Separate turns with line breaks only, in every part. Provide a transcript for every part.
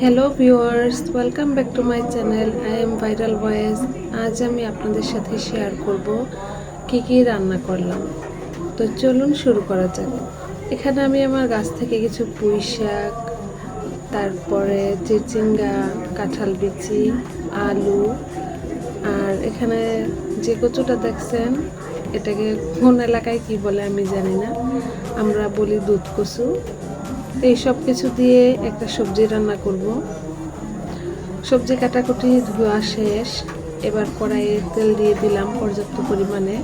Hello viewers welcome back to my channel I am viral voice আজ আমি আপনাদের সাথে শেয়ার করব কি কি রান্না করলাম। তো চলুন শুরু করা যাক। এখানে আমি আমার গাছ থেকে কিছু পুঁই শাক, তারপরে চিচিঙ্গা, কাঁঠাল বিচি, আলু, আর এখানে যে কচুটা দেখছেন, এটাকে কোন এলাকায় কি বলে আমি জানি না। আমরা বলি দুধ কচু। এই সব কিছু দিয়ে একটা সবজি রান্না করব। সবজি কাটাকুটি ধোয়া শেষ। এবার কড়াইয়ে তেল দিয়ে দিলাম পর্যাপ্ত পরিমাণে।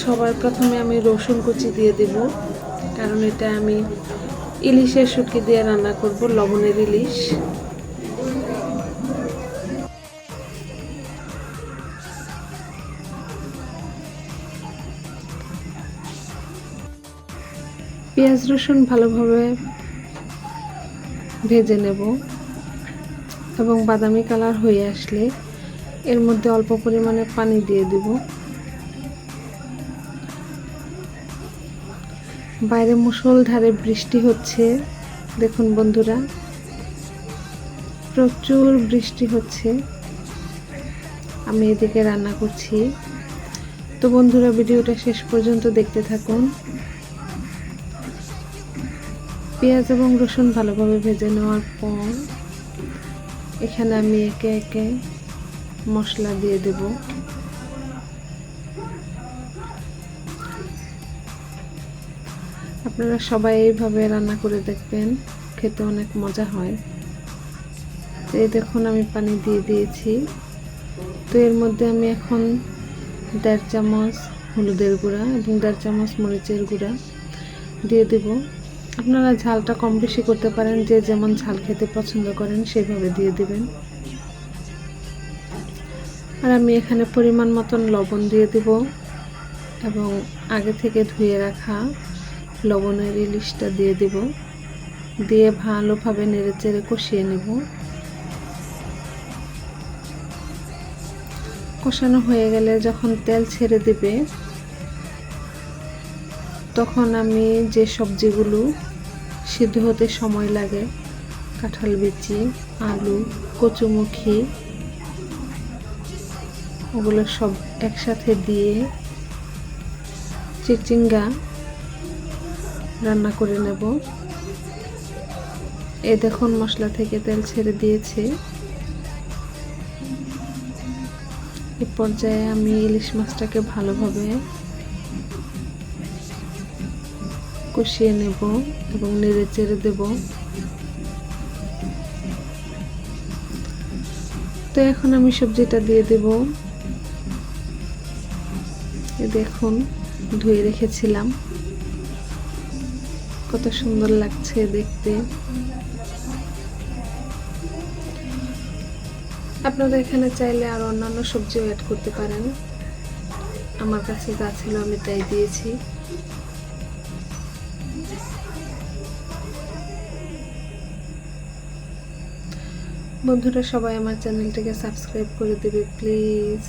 সবার প্রথমে আমি রসুন কুচি দিয়ে দেব, কারণ এটা আমি ইলিশের শুটকি দিয়ে রান্না করব, লবণের ইলিশ। পেঁয়াজ রসুন ভালোভাবে ভেজে নেব এবং বাদামি কালার হয়ে আসলে এর মধ্যে অল্প পরিমাণে পানি দিয়ে দেব। বাইরে মুষলধারে বৃষ্টি হচ্ছে, দেখুন বন্ধুরা। প্রচুর বৃষ্টি হচ্ছে। আমি এদিকে রান্না করছি। তো বন্ধুরা, ভিডিওটা শেষ পর্যন্ত দেখতে থাকুন। পেঁয়াজ এবং রসুন ভালোভাবে ভেজে নেওয়ার পর এখানে আমি একে একে মশলা দিয়ে দেব। আপনারা সবাই এইভাবে রান্না করে দেখবেন, খেতে অনেক মজা হয়। এই দেখুন, আমি পানি দিয়ে দিয়েছি। তো এর মধ্যে আমি এখন দেড় চামচ হলুদের গুঁড়া এবং দেড় চামচ মরিচের গুঁড়া দিয়ে দেবো। আপনারা ঝালটা কম বেশি করতে পারেন, যে যেমন ঝাল খেতে পছন্দ করেন সেভাবে দিয়ে দিবেন। আর আমি এখানে পরিমাণ মতন লবণ দিয়ে দেব এবং আগে থেকে ধুয়ে রাখা লবণের ইলিশটা দিয়ে দেব। দিয়ে ভালোভাবে নেড়ে চেড়ে কষিয়ে নেব। কষানো হয়ে গেলে যখন তেল ছেড়ে দেবে, তখন আমি যে সবজিগুলো সিদ্ধ হতে সময় লাগে। কাঁঠাল বিচি, আলু, কচুমুখি, ওগুলো সব একসাথে দিয়ে চিচিঙ্গা রান্না করে নেব। এ দেখুন মশলা থেকে তেল ছেড়ে দিয়েছে। এ পর্যায়ে আমি ইলিশ মাছটাকে ভালোভাবে কষিয়ে নেব এবং নেড়ে চেড়ে দেব। তো এখন আমি সবজিটা দিয়ে দেব। দেখুন, ধুয়ে রেখেছিলাম। কত সুন্দর লাগছে দেখতে। আপনারা এখানে চাইলে আর অন্যান্য সবজিও অ্যাড করতে পারেন। আমার কাছে যা ছিল আমি তাই দিয়েছি। বন্ধুরা, সবাই আমার চ্যানেলটিকে সাবস্ক্রাইব করে দেবে, প্লিজ।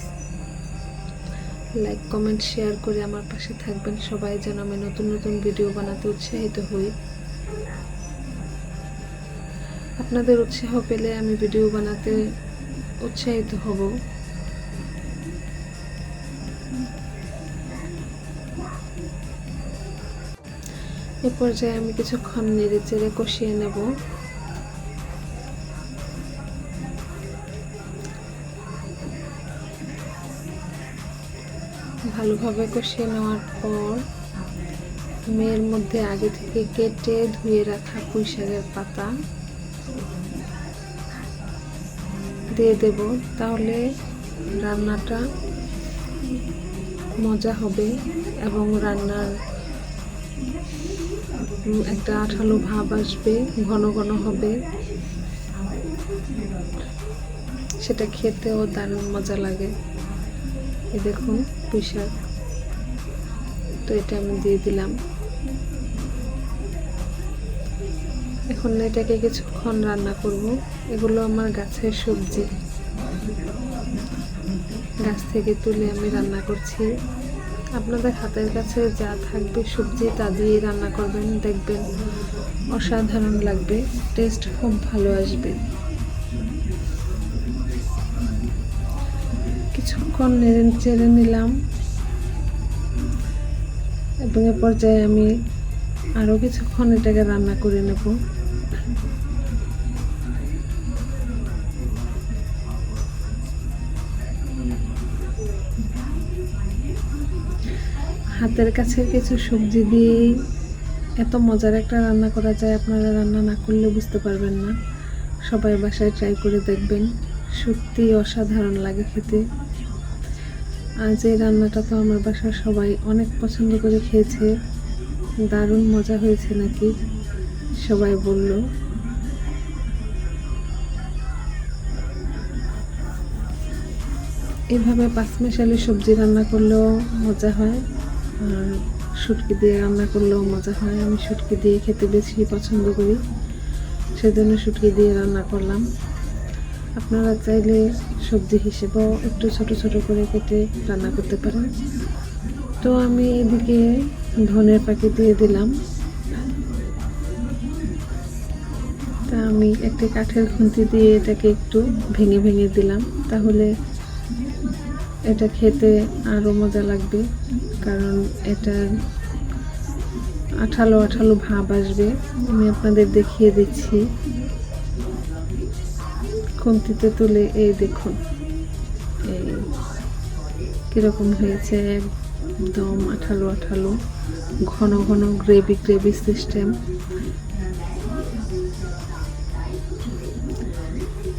লাইক কমেন্ট শেয়ার করে আমার পাশে থাকবেন সবাই যেন আমি নতুন নতুন ভিডিও বানাতে উৎসাহিত হই। আপনাদের উৎসাহ পেলে আমি ভিডিও বানাতে উৎসাহিত হব। এ পর্যায়ে আমি কিছুক্ষণ নেড়ে চেড়ে কষিয়ে নেব। ভালোভাবে কষিয়ে নেওয়ার পর আমি এর মধ্যে আগে থেকে কেটে ধুয়ে রাখা পুঁই শাকের পাতা দিয়ে দেব। তাহলে রান্নাটা মজা হবে এবং রান্নার একটা আঠালো ভাব আসবে, ঘন ঘন হবে। সেটা খেতেও দারুণ মজা লাগে। এই দেখুন পুঁই শাক তো এটা আমি দিয়ে দিলাম। এখন এটাকে কিছুক্ষণ রান্না করব। এগুলো আমার গাছের সবজি। গাছ থেকে তুলে আমি রান্না করছি। আপনাদের হাতের কাছে যা থাকবে সবজি, তা দিয়ে রান্না করবেন। দেখবেন অসাধারণ লাগবে। টেস্ট খুব ভালো আসবে। কিছুক্ষণ নেড়ে চেড়ে নিলাম। এবং এ পর্যায়ে আমি আরও কিছুক্ষণ এটাকে রান্না করে নেব। হাতের কাছে কিছু সবজি দিয়েই এত মজার একটা রান্না করা যায়, আপনারা রান্না না করলে বুঝতে পারবেন না। সবাই বাসায় ট্রাই করে দেখবেন। সত্যি অসাধারণ লাগে খেতে। আজ এই রান্নাটা তো আমার বাসার সবাই অনেক পছন্দ করে খেয়েছে। দারুণ মজা হয়েছে নাকি? সবাই বলল। এভাবে পাঁচ পাঁচমিশালি সবজি রান্না করলেও মজা হয়, আর শুটকি দিয়ে রান্না করলেও মজা হয়। আমি শুটকি দিয়ে খেতে বেশি পছন্দ করি, সেজন্য শুটকি দিয়ে রান্না করলাম। আপনারা চাইলে সবজি হিসেবেও একটু ছোট ছোট করে কেটে রান্না করতে পারেন। তো আমি এদিকে ধনের পাখি দিয়ে দিলাম। তা আমি একটি কাঠের খুন্তি দিয়ে এটাকে একটু ভেঙে ভেঙে দিলাম। তাহলে এটা খেতে আরও মজা লাগবে, কারণ এটার আঠালো আঠালো ভাব আসবে। আমি আপনাদের দেখিয়ে দিচ্ছি। খুন্তিতে তুলে, এই দেখুন। এই কীরকম হয়েছে, একদম আঠালো আঠালো, ঘন ঘন গ্রেভি গ্রেভি সিস্টেম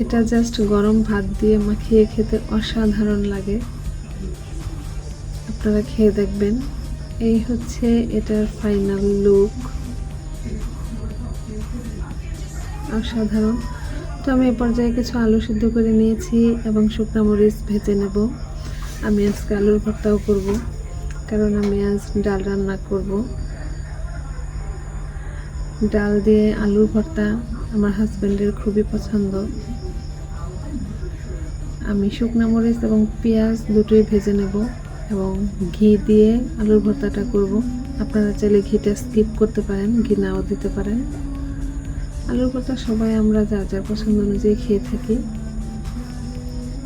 এটা জাস্ট গরম ভাত দিয়ে মাখিয়ে খেতে অসাধারণ লাগে। আপনারা খেয়ে দেখবেন। এই হচ্ছে এটার ফাইনাল লুক অসাধারণ। তো আমি এ পর্যায়ে কিছু আলু সিদ্ধ করে নিয়েছি এবং শুকনা মরিচ ভেজে নেব। আমি আজকে আলুর ভর্তাও করব, কারণ আমি আজ ডাল রান্না করব। ডাল দিয়ে আলুর ভর্তা আমার হাজব্যান্ডের খুবই পছন্দ। আমি শুকনো মরিচ এবং পেঁয়াজ দুটোই ভেজে নেব এবং ঘি দিয়ে আলুর ভর্তাটা করব। আপনারা চাইলে ঘিটা স্কিপ করতে পারেন, ঘি নাও দিতে পারেন। আলুর ভর্তা সবাই আমরা যা যার পছন্দ অনুযায়ী খেয়ে থাকি।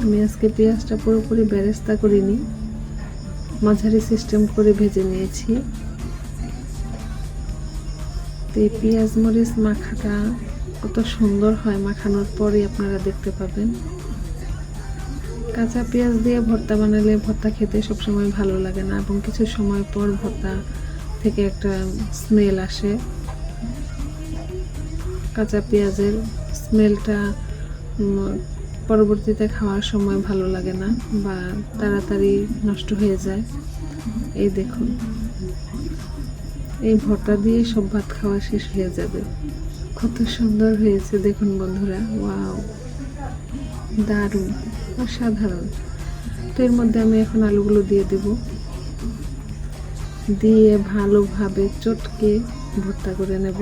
আমি আজকে পেঁয়াজটা পুরোপুরি বেরেস্তা করিনি, মাঝারি সিস্টেম করে ভেজে নিয়েছি। তো এই পেঁয়াজ মরিচ মাখাটা কত সুন্দর হয় মাখানোর পরে আপনারা দেখতে পাবেন। কাঁচা পেঁয়াজ দিয়ে ভর্তা বানালে ভর্তা খেতে সবসময় ভালো লাগে না এবং কিছু সময় পর ভর্তা থেকে একটা স্মেল আসে। কাঁচা পেঁয়াজের স্মেলটা পরবর্তীতে খাওয়ার সময় ভালো লাগে না বা তাড়াতাড়ি নষ্ট হয়ে যায়। এই দেখুন। এই ভর্তা দিয়ে সব ভাত খাওয়া শেষ হয়ে যাবে। কত সুন্দর হয়েছে দেখুন বন্ধুরা। ওয়াও। দারুণ। অসাধারণ। তো এর মধ্যে আমি এখন আলুগুলো দিয়ে দেব। দিয়ে ভালোভাবে চটকে ভর্তা করে নেব।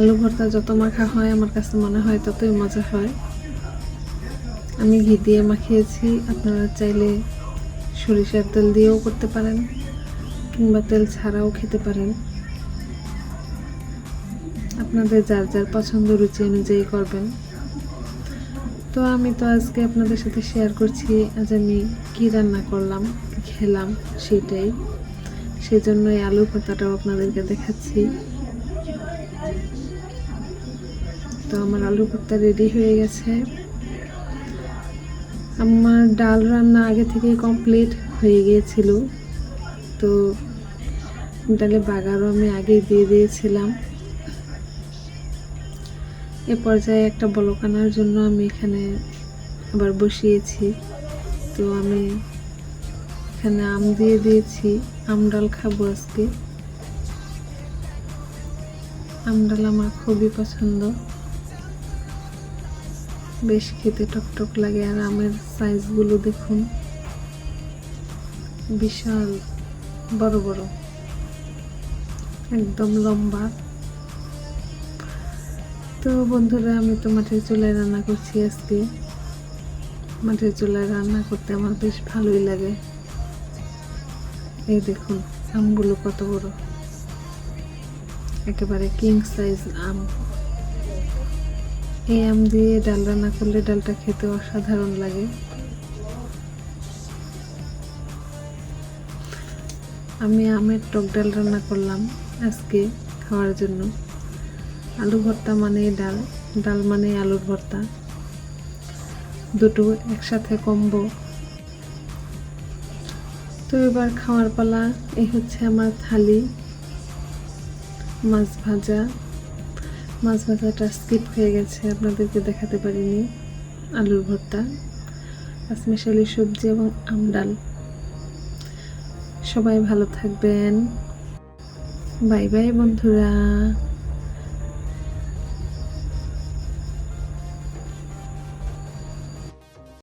আলু ভর্তা যত মাখা হয়, আমার কাছে মনে হয় ততই মজা হয়। আমি ঘি দিয়ে মাখিয়েছি, আপনারা চাইলে সরিষার তেল দিয়েও করতে পারেন, কিংবা তেল ছাড়াও খেতে পারেন। আপনাদের যার যার পছন্দ রুচি অনুযায়ী করবেন। তো আমি তো আজকে আপনাদের সাথে শেয়ার করছি, আজ আমি কী রান্না করলাম, খেলাম, সেটাই। সেই জন্য এই আলু ভর্তাটাও আপনাদেরকে দেখাচ্ছি। তো আমার আলু ভর্তা রেডি হয়ে গেছে। আমার ডাল রান্না আগে থেকেই কমপ্লিট হয়ে গিয়েছিল। তো ডালে বাগারও আমি আগেই দিয়ে দিয়েছিলাম। এ পর্যায়ে একটা বলক আনার জন্য আমি এখানে আবার বসিয়েছি। তো আমি এখানে আম দিয়ে দিয়েছি। আম ডাল খাব আজকে। আম ডাল আমার খুবই পছন্দ। বেশ খেতে টকটক লাগে আর আমের সাইজগুলো দেখুন। বিশাল, বড় বড়। একদম লম্বা। তো বন্ধুরা, আমি তো মাটির চুলায় রান্না করছি আজকে। মাটির চুলায় রান্না করতে আমার বেশ ভালোই লাগে। এই দেখুন, আমগুলো কত বড়। একেবারে কিং সাইজ আম। এই আম দিয়ে ডাল রান্না করলে ডালটা খেতে অসাধারণ লাগে। আমি আমের টক ডাল রান্না করলাম আজকে খাওয়ার জন্য। আলু ভর্তা মানে ডাল ডাল মানে আলুর ভর্তা। দুটো একসাথে কম্বো তো এবার খাওয়ার পালা, এই হচ্ছে আমার থালি, মাছ ভাজা। মাছ ভাজাটা স্কিপ হয়ে গেছে, আপনাদেরকে দেখাতে পারিনি। আলুর ভর্তা আসমেশালি সবজি এবং আম ডাল। সবাই ভালো থাকবেন। বাই বাই বন্ধুরা।